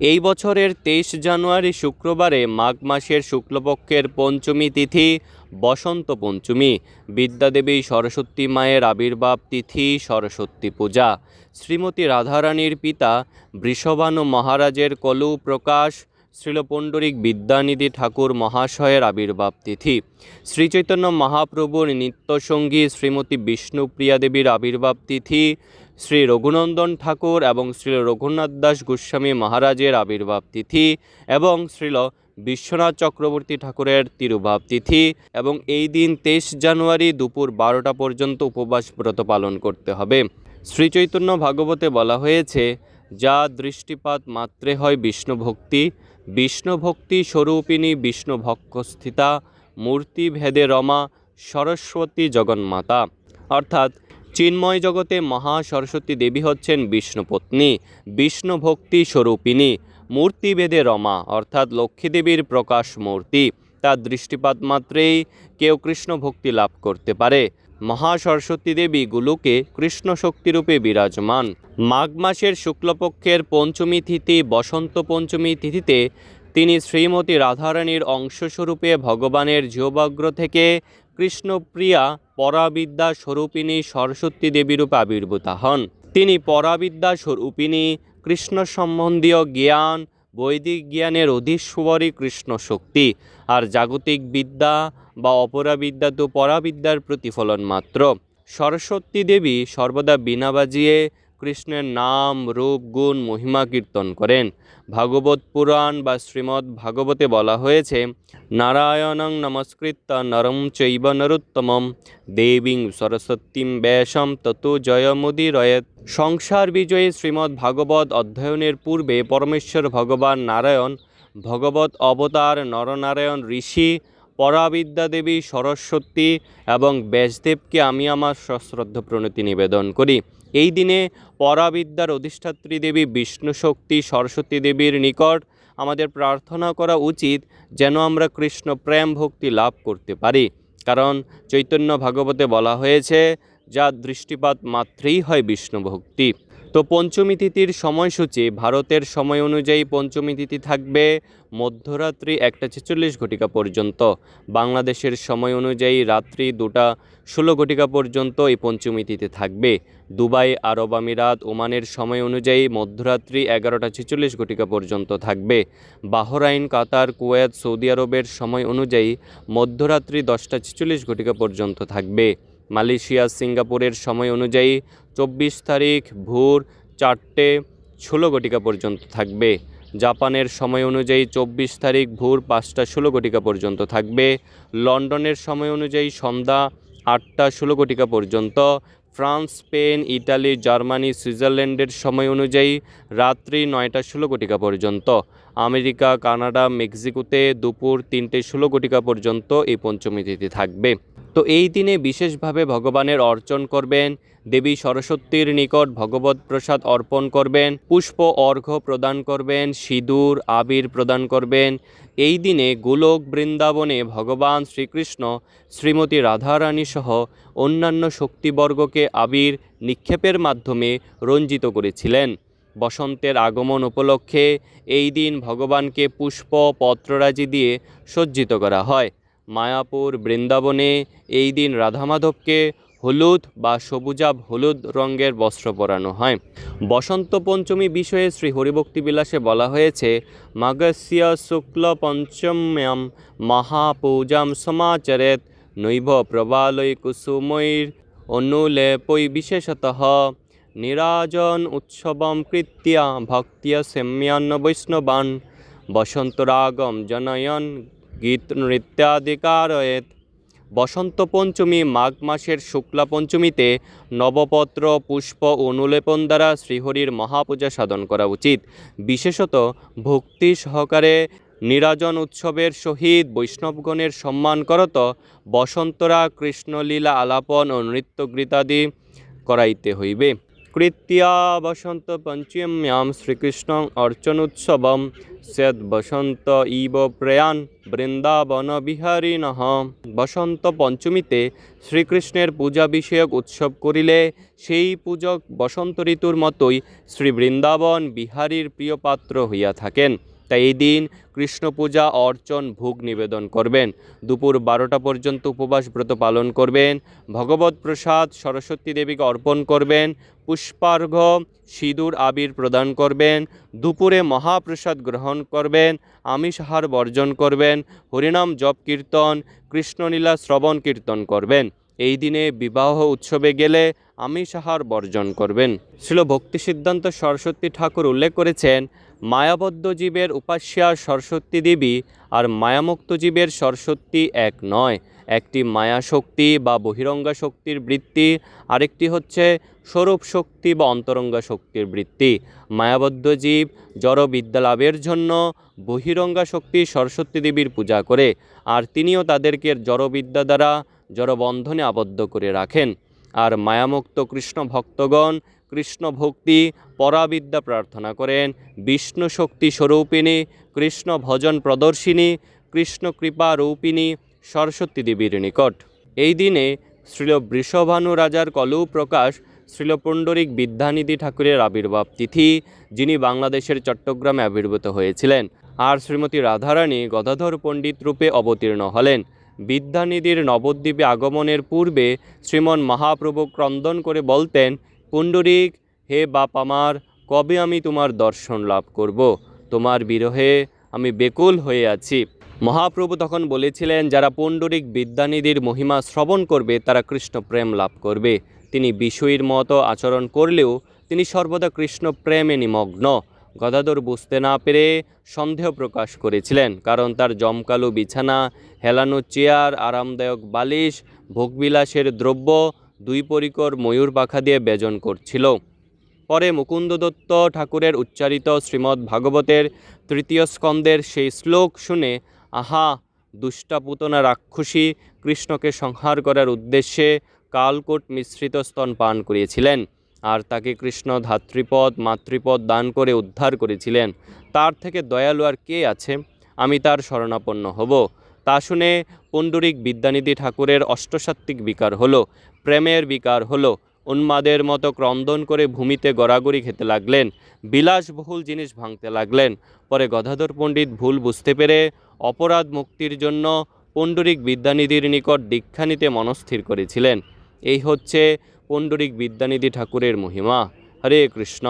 এই বছরের তেইশ জানুয়ারি শুক্রবারে মাঘ মাসের শুক্লপক্ষের পঞ্চমী তিথি বসন্ত পঞ্চমী। বিদ্যাদেবী সরস্বতী মায়ের আবির্ভাব তিথি সরস্বতী পূজা। শ্রীমতী রাধারানীর পিতা বৃষভানু মহারাজের কলু প্রকাশ শ্রীলপণ্ডরিক বিদ্যানিধি ঠাকুর মহাশয়ের আবির্ভাব তিথি। শ্রীচৈতন্য মহাপ্রভুর নিত্যসঙ্গী শ্রীমতী বিষ্ণুপ্রিয়া দেবীর আবির্ভাব তিথি শ্রী রঘুনন্দন ঠাকুর এবং শ্রী রঘুনাথ দাস গোস্বামী মহারাজের আবির্ভাব তিথি এবং শ্রীল বিশ্বনাথ চক্রবর্তী ঠাকুরের তিরুভাব তিথি এবং এই দিন তেইশ জানুয়ারি দুপুর বারোটা পর্যন্ত উপবাস ব্রত পালন করতে হবে। শ্রীচৈতন্য ভাগবতে বলা হয়েছে, যা দৃষ্টিপাত মাত্রে হয় বিষ্ণুভক্তি বিষ্ণুভক্তি বিষ্ণু ভক্তি স্বরূপিণী বিষ্ণু ভক্ষস্থিতা মূর্তি ভেদে রমা সরস্বতী জগন্মাতা। অর্থাৎ চিন্ময় জগতে মহা সরস্বতী দেবী হচ্ছেন বিষ্ণুপত্নী বিষ্ণু ভক্তি স্বরূপিণী মূর্তিভেদে রমা, অর্থাৎ লক্ষ্মী দেবীর প্রকাশ মূর্তি। তার দৃষ্টিপাত মাত্রেই কেউ কৃষ্ণ ভক্তি লাভ করতে পারে। মহা সরস্বতী দেবী গুলোকে কৃষ্ণ শক্তিরূপে বিরাজমান। মাঘ মাসের শুক্লপক্ষের পঞ্চমী তিথি, বসন্ত পঞ্চমী তিথিতে তিনি শ্রীমতী রাধারানীর অংশস্বরূপে ভগবানের জিহবাগ্র থেকে কৃষ্ণপ্রিয়া পরাবিদ্যা স্বরূপিণী সরস্বতী দেবীরূপে আবির্ভূতা হন। তিনি পরাবিদ্যা স্বরূপিণী কৃষ্ণ সম্বন্ধীয় জ্ঞান, বৈদিক জ্ঞানের অধীশ্বরী কৃষ্ণ শক্তি আর জাগতিক বিদ্যা বা অপরাবিদ্যা তো পরাবিদ্যার প্রতিফলন মাত্র। সরস্বতী দেবী সর্বদা বিনা বাজিয়ে কৃষ্ণের নাম, রূপ, গুণ, মহিমা কীর্তন করেন। ভাগবত পুরাণ বা শ্রীমদ্ ভাগবতে বলা হয়েছে, নারায়ণং নমস্কৃত্য নরম চৈব নরোত্তমম, দেবীং সরস্বতীম ব্যাসম ততো জয়মুদিরয়েত। সংসার বিজয়ী শ্রীমদ্ ভাগবত অধ্যয়নের পূর্বে পরমেশ্বর ভগবান নারায়ণ, ভগবত অবতার নরনারায়ণ ঋষি পরাবিদ্যা দেবী, সরস্বতী এবং ব্যাসদেবকে আমি আমার সশ্রদ্ধ প্রণতি নিবেদন করি। এই দিনে পরাবিদ্যার অধিষ্ঠাত্রী দেবী বিষ্ণু শক্তি, সরস্বতী দেবীর নিকট আমাদের প্রার্থনা করা উচিত যেন আমরা কৃষ্ণ প্রেম ভক্তি লাভ করতে পারি। কারণ চৈতন্য ভাগবতে বলা হয়েছে যা দৃষ্টিপাত মাত্রেই হয় বিষ্ণু ভক্তি। তো পঞ্চমী তিথির সময়সূচি ভারতের সময় অনুযায়ী পঞ্চমী তিথি থাকবে মধ্যরাত্রি একটা ছেচল্লিশ ঘটিকা পর্যন্ত। বাংলাদেশের সময় অনুযায়ী রাত্রি দুটা ষোলো ঘটিকা পর্যন্ত এই পঞ্চমী তিথি থাকবে। দুবাই, আরব আমিরাত, ওমানের সময় অনুযায়ী মধ্যরাত্রি এগারোটা ছেচল্লিশ ঘটিকা পর্যন্ত থাকবে। বাহরাইন, কাতার, কুয়েত, সৌদি আরবের সময় অনুযায়ী মধ্যরাত্রি দশটা ছেচল্লিশ ঘটিকা পর্যন্ত থাকবে। মালয়েশিয়া, সিঙ্গাপুরের সময় অনুযায়ী চব্বিশ তারিখ ভোর চারটে ষোলো ঘটিকা পর্যন্ত থাকবে। জাপানের সময় অনুযায়ী চব্বিশ তারিখ ভোর পাঁচটা ষোলো ঘটিকা পর্যন্ত থাকবে। লন্ডনের সময় অনুযায়ী সন্ধ্যা আটটা ষোলো ঘটিকা পর্যন্ত। ফ্রান্স, স্পেন, ইটালি, জার্মানি, সুইজারল্যান্ডের সময় অনুযায়ী রাত্রি নয়টা ষোলো ঘটিকা পর্যন্ত। আমেরিকা, কানাডা, মেক্সিকোতে দুপুর তিনটে ষোলো ঘটিকা পর্যন্ত এই পঞ্চমী তিথি থাকবে। তো এই দিনে বিশেষভাবে ভগবানের অর্চন করবেন, দেবী সরস্বতীর নিকট ভগবত প্রসাদ অর্পণ করবেন, পুষ্প অর্ঘ্য প্রদান করবেন, সিঁদুর, আবির প্রদান করবেন। এই দিনে গোলক বৃন্দাবনে ভগবান শ্রীকৃষ্ণ, শ্রীমতী রাধারানী সহ অন্যান্য শক্তিবর্গকে আবির নিক্ষেপের মাধ্যমে রঞ্জিত করেছিলেন। বসন্তের আগমন উপলক্ষে এই দিন ভগবানকে পুষ্প, পত্ররাজি দিয়ে সজ্জিত করা হয়। মায়াপুর বৃন্দাবনে এই দিন রাধামাধবকে হলুদ বা সবুজাব হলুদ রঙের বস্ত্র পরানো হয়। বসন্ত পঞ্চমী বিষয়ে শ্রী হরিভক্তি বিলাসে বলা হয়েছে, মাগস্য শুক্ল পঞ্চম্যাম মহাপূজাম সমাচরেত নৈভ প্রবালয় কুসুমৈর অনুলেপৈ বিশেষতঃ নিরাজন উৎসবম কৃত্যা ভক্তিয়া সেম্যান্ন বৈষ্ণবান। বসন্তরাগম জনয়ন গীত নৃত্যাদিকারয়েত বসন্ত পঞ্চমী মাঘ মাসের শুক্লা পঞ্চমীতে নবপত্র, পুষ্প অনুলেপন দ্বারা শ্রীহরির মহাপূজা সাধন করা উচিত। বিশেষত ভক্তি সহকারে নিরাজন উৎসবের সহিত বৈষ্ণবগণের সম্মান করত বসন্তরা কৃষ্ণলীলা আলাপন ও নৃত্যগীতাদি করাইতে হইবে। স্বীকৃত্যা বসন্ত পঞ্চম্যাম শ্রীকৃষ্ণ অর্চনোৎসবম। সদ বসন্ত ইব প্রয়াণ বৃন্দাবন বিহারিণ বসন্ত পঞ্চমীতে শ্রীকৃষ্ণের পূজা বিষয়ক উৎসব করিলে সেই পূজক বসন্ত ঋতুর মতোই শ্রী বৃন্দাবন বিহারীর প্রিয় পাত্র হইয়া থাকেন। তাই এই দিন কৃষ্ণ পূজা অর্চন, ভোগ নিবেদন করবেন। দুপুর বারোটা পর্যন্ত উপবাস ব্রত পালন করবেন। ভগবত প্রসাদ, সরস্বতী দেবীকে অর্পণ করবেন। পুষ্পার্ঘ, সিঁদুর, আবির প্রদান করবেন। দুপুরে মহাপ্রসাদ গ্রহণ করবেন। আমিষাহার বর্জন করবেন। হরিনাম জপ কীর্তন, কৃষ্ণলীলা শ্রবণ কীর্তন করবেন। এই দিনে বিবাহ উৎসবে গেলে আমিষাহার বর্জন করবেন। শিল ভক্তি সিদ্ধান্ত সরস্বতী ঠাকুর উল্লেখ করেছেন মায়াবদ্ধ জীবের উপাস্যা সরস্বতী দেবী আর মায়ামুক্ত জীবের সরস্বতী এক নয়। একটি মায়া শক্তি বা বহিরঙ্গা শক্তির বৃত্তি, আরেকটি হচ্ছে স্বরূপ শক্তি বা অন্তরঙ্গা শক্তির বৃত্তি। মায়াবদ্ধ জীব জড় বিদ্যা লাভের জন্য বহিরঙ্গা শক্তি সরস্বতী দেবীর পূজা করে, আর তিনিও তাদেরকে জড়বিদ্যা দ্বারা জড়বন্ধনে আবদ্ধ করে রাখেন। আর মায়ামুক্ত কৃষ্ণ ভক্তগণ কৃষ্ণ ভক্তি পরাবিদ্যা প্রার্থনা করেন। বিষ্ণু শক্তি স্বরূপিণী, কৃষ্ণ ভজন প্রদর্শিনী, কৃষ্ণ কৃপা রূপিণী, সরস্বতী দেবীর নিকট। এই দিনে শ্রীল বৃষভানু রাজার কলৌ প্রকাশ শ্রীল পুণ্ডরিক বিদ্যানিধি ঠাকুরের আবির্ভাব তিথি, যিনি বাংলাদেশের চট্টগ্রামে আবির্ভূত হয়েছিলেন। আর শ্রীমতী রাধারানী গদাধর পণ্ডিত রূপে অবতীর্ণ হলেন। বিদ্যানিধির নবদ্বীপে আগমনের পূর্বে শ্রীমন মহাপ্রভু ক্রন্দন করে বলতেন পুণ্ডরিক, হে বাপ আমার, কবে আমি তোমার দর্শন লাভ করব? তোমার বিরহে আমি বেকুল হয়ে আছি। মহাপ্রভু তখন বলেছিলেন, যারা পুণ্ডরিক বিদ্যানিধির মহিমা শ্রবণ করবে, তারা কৃষ্ণ প্রেম লাভ করবে। তিনি বিষয়ীর মতো আচরণ করলেও তিনি সর্বদা কৃষ্ণ প্রেমে নিমগ্ন। গদাধর বুঝতে না পেরে সন্দেহ প্রকাশ করেছিলেন, কারণ তার জমকালো বিছানা, হেলানো চেয়ার, আরামদায়ক বালিশ, ভোগবিলাসের দ্রব্য দুই পরিকর ময়ূর পাখা দিয়ে বেজন করছিল। পরে মুকুন্দ দত্ত ঠাকুরের উচ্চারিত শ্রীমদ্ ভাগবতের তৃতীয় স্কন্দের সেই শ্লোক শুনে, আহা দুষ্টাপুতনা রাক্ষসী কৃষ্ণকে সংহার করার উদ্দেশ্যে কালকোট মিশ্রিত স্তন পান করিয়েছিলেন আর তাকে কৃষ্ণ ধাত্রীপদ, মাতৃপদ দান করে উদ্ধার করেছিলেন। তার থেকে দয়ালু আর কে আছে? আমি তার শরণাপন্ন হব। তা শুনে পুণ্ডরিক বিদ্যানিধি ঠাকুরের অষ্টসাত্ত্বিক বিকার হলো, প্রেমের বিকার হলো, উন্মাদের মতো ক্রন্দন করে ভূমিতে গড়াগড়ি খেতে লাগলেন, বিলাসবহুল জিনিস ভাঙতে লাগলেন। পরে গদাধর পণ্ডিত ভুল বুঝতে পেরে অপরাধ মুক্তির জন্য পুণ্ডরিক বিদ্যানিধির নিকট দীক্ষা নিতে মনস্থির করেছিলেন। এই হচ্ছে পুণ্ডরিক বিদ্যানিধি ঠাকুরের মহিমা। হরে কৃষ্ণ।